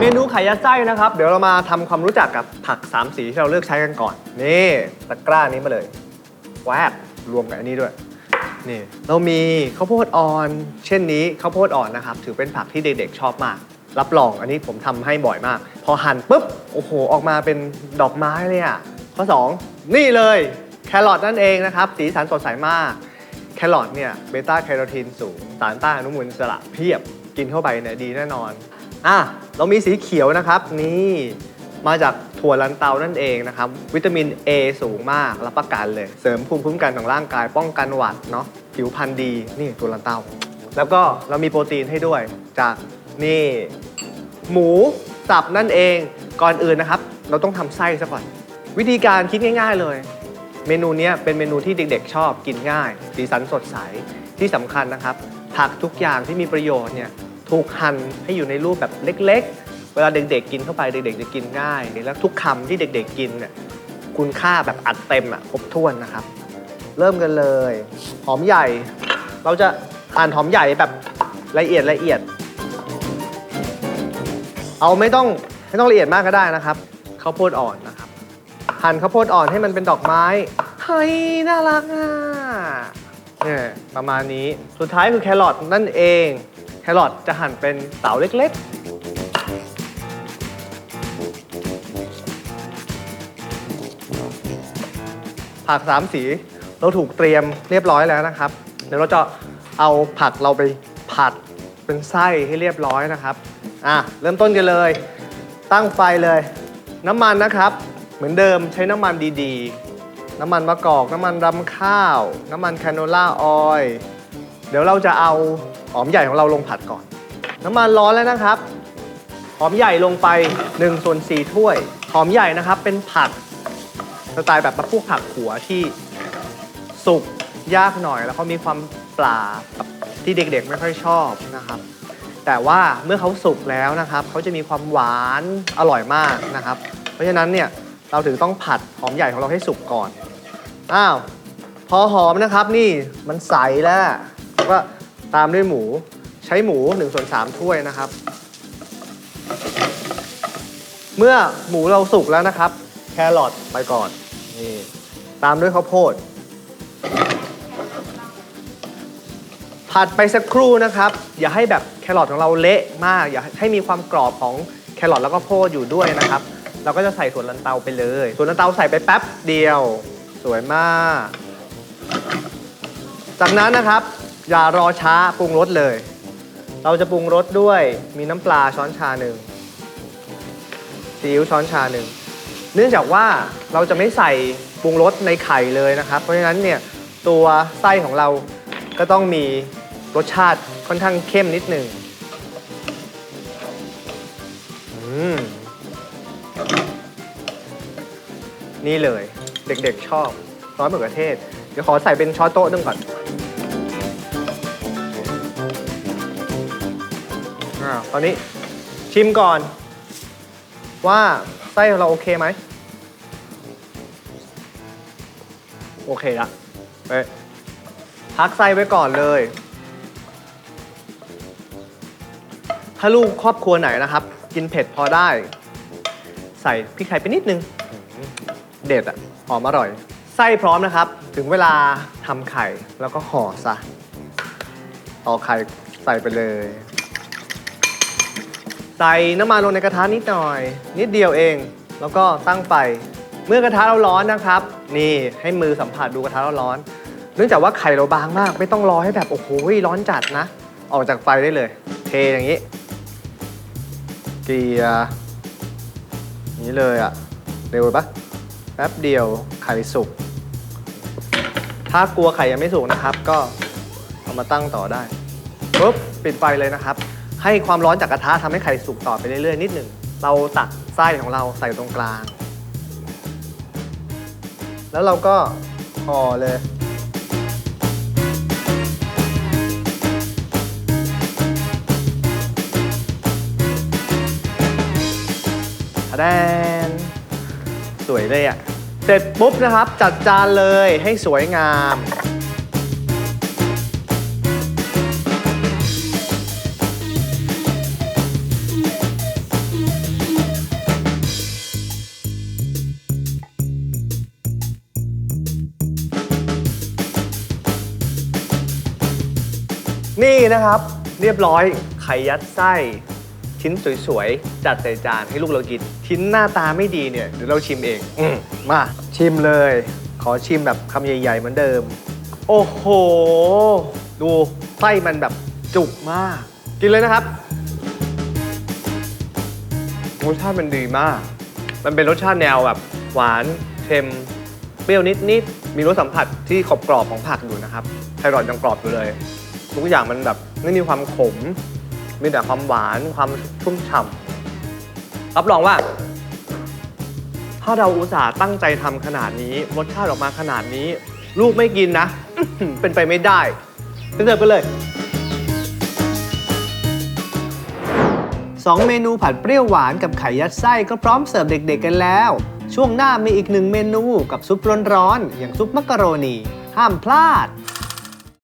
เมนูไข่ยัดไส้นะครับ เดี๋ยวเรามาทำความรู้จักกับผัก 3 สีที่เราเลือกใช้กันก่อน นี่ตะกร้านี้มาเลยแวบรวมกับอันนี้ด้วย นี่เรามีข้าวโพดอ่อน เช่นนี้ข้าวโพดอ่อนนะครับ ถือเป็นผักที่เด็กๆชอบมาก รับรองอันนี้ผมทำให้บ่อยมาก พอหั่นปุ๊บ โอ้โห ออกมาเป็นดอกไม้เลยอะข้อ 2 นี่เลยแครอทนั่นเองนะครับ สีสันสดใสมาก แครอทเนี่ยเบต้าแคโรทีนสูง สารต้านอนุมูลอิสระเพียบกินเข้าไปเนี่ยดีแน่นอน อะเรามีสีเขียวนะครับ นี่มาจากถั่วลันเตานั่นเองนะครับ วิตามิน A สูงมากรับประกันเลย เสริมภูมิคุ้มกันของร่างกาย ป้องกันหวัดเนาะผิวพรรณดีนี่ถั่วลันเตา แล้วก็เรามีโปรตีนให้ด้วยจากนี่ หมูสับนั่นเองก่อนอื่นนะครับ เราต้องทำไส้ซะก่อน วิธีการคิดง่าย ๆเลย เมนูเนี้ยเป็นเมนูที่เด็กๆ ชอบกินง่าย สีสันสดใสที่สำคัญนะครับ ผักทุกอย่างที่มีประโยชน์เนี่ย ถูกหั่นให้อยู่ในรูปแบบเล็ก ๆ เวลาเด็กๆ กินเข้าไปเด็กๆจะกินง่าย แล้วทุกคำที่เด็กๆกินเนี่ยคุณค่าแบบอัดเต็มอะครบถ้วนนะครับ เริ่มกันเลยหอมใหญ่ เราจะหั่นหอมใหญ่แบบละเอียดละเอียด เอาไม่ต้องไม่ต้องละเอียดมากก็ได้นะครับข้าวโพดอ่อนนะครับหั่นข้าวโพดอ่อนให้มันเป็นดอกไม้เฮ้ยน่ารักอะเนี่ยประมาณนี้สุดท้ายคือแครอทนั่นเอง แครอทจะหั่นเป็นเต๋าเล็กๆ ผักสามสีเราถูกเตรียมเรียบร้อยแล้วนะครับ เดี๋ยวเราจะเอาผักเราไปผัดเป็นไส้ให้เรียบร้อยนะครับ อะ เริ่มต้นกันเลย ตั้งไฟเลย น้ำมันนะครับ เหมือนเดิมใช้น้ำมันดีๆ น้ำมันมะกอก น้ำมันรำข้าว น้ำมันแคโนล่าออยล์ เดี๋ยวเราจะเอาหอมใหญ่ของเราลงผัดก่อน น้ำมันร้อนแล้วนะครับ หอมใหญ่ลงไป1ส่วน4ถ้วย หอมใหญ่นะครับเป็นผักสไตล์แบบพวกผักขัวที่สุกยากหน่อย แล้วก็มีความปลาแบบที่เด็กๆไม่ค่อยชอบนะครับ แต่ว่าเมื่อเขาสุกแล้วนะครับเขาจะมีความหวานอร่อยมากนะครับ เพราะฉะนั้นเนี่ยเราถึงต้องผัดหอมใหญ่ของเราให้สุกก่อน อ้าว พอหอมนะครับนี่มันใสแล้ว แล้วก็ตามด้วยหมูใช้หมู1ส่วน3ถ้วยนะครับ เมื่อหมูเราสุกแล้วนะครับ แครอทไปก่อนนี่ตามด้วยข้าวโพด ผัดไปสักครู่นะครับ อย่าให้แบบแครอทของเราเละมาก อย่าให้มีความกรอบของแครอทแล้วก็โพดอยู่ด้วยนะครับ เราก็จะใส่ส่วนลันเตาไปเลยส่วนลันเตาใส่ไปแป๊บเดียว สวยมาก จากนั้นนะครับ อย่ารอช้าปรุงรสเลย เราจะปรุงรสด้วยมีน้ำปลาช้อนชาหนึ่งซีอิ๊วช้อนชาหนึ่งเนื่องจากว่าเราจะไม่ใส่ปรุงรสในไข่เลยนะครับ เพราะฉะนั้นเนี่ยตัวไส้ของเราก็ต้องมีรสชาติค่อนข้างเข้มนิดหนึ่งนี่เลย เด็กๆชอบซอสมะเขือเทศ เดี๋ยวขอใส่เป็นช้อนโต๊ะหนึงก่อน อานนี้ ชิมก่อน ว่าไส้ของเราโอเคไหม โอเคละไปพักไส้ไว้ก่อนเลย ถ้าลูกครอบครัวไหนนะครับ กินเผ็ดพอได้ ใส่พริกไทยไปนิดนึง เด็ดอะหอมอร่อย ไส้พร้อมนะครับ ถึงเวลาทำไข่แล้วก็ห่อซะเอาไข่ใส่ไปเลย ใส่น้ำมันลงในกระทะนิดหน่อย นิดเดียวเอง แล้วก็ตั้งไฟเมื่อกระทะเราร้อนนะครับ นี่ให้มือสัมผัสดูกระทะเราร้อน เนื่องจากว่าไข่เราบางมาก ไม่ต้องรอให้แบบโอ้โหร้อนจัดนะ ออกจากไฟได้เลย เทอย่างนี้เกลียร์นี้เลยอะเร็วปะแป๊บเดียวไข่สุก ถ้ากลัวไข่ยังไม่สุกนะครับ ก็เอามาตั้งต่อได้ปุ๊บปิดไฟเลยนะครับ ให้ความร้อนจากกระทะทำให้ไข่สุกต่อไปเรื่อยๆ นิดหนึ่ง เราตักไส้ของเราใส่ตรงกลาง แล้วเราก็ห่อเลย แดนสวยเลยอะ่ะ เสร็จปุ๊บนะครับ จัดจานเลยให้สวยงาม นี่นะครับ เรียบร้อยไข่ยัดไส้ชิ้นสวยๆ จัดใส่จานให้ลูกเรากิน ชิ้นหน้าตาไม่ดีเนี่ยเดี๋ยวเราชิมเองอืมมาชิมเลย ขอชิมแบบคำใหญ่ๆเหมือนเดิม โอ้โห ดูไส้มันแบบจุกมาก กินเลยนะครับรสชาติมันดีมาก มันเป็นรสชาติแนวแบบหวานเค็มเปรี้ยวนิดๆ มีรสสัมผัสที่ขอบกรอบของผักอยู่นะครับไครอทยังกรอบอยู่เลย ทุกอย่างมันแบบไม่มีความขม มีแต่ความหวานความชุ่มฉ่ำรับรองว่า ถ้าเราอุตส่าห์ตั้งใจทำขนาดนี้รสชาติออกมาขนาดนี้ ลูกไม่กินนะ เป็นไปไม่ได้เสิร์ฟไปเลย2เมนูผัดเปรี้ยวหวานกับไข่ยัดไส้ก็พร้อมเสิร์ฟเด็กๆกันแล้ว ช่วงหน้ามีอีกหนึ่งเมนูกับซุปร้อนๆอย่างซุปมักกะโรนี ห้ามพลาด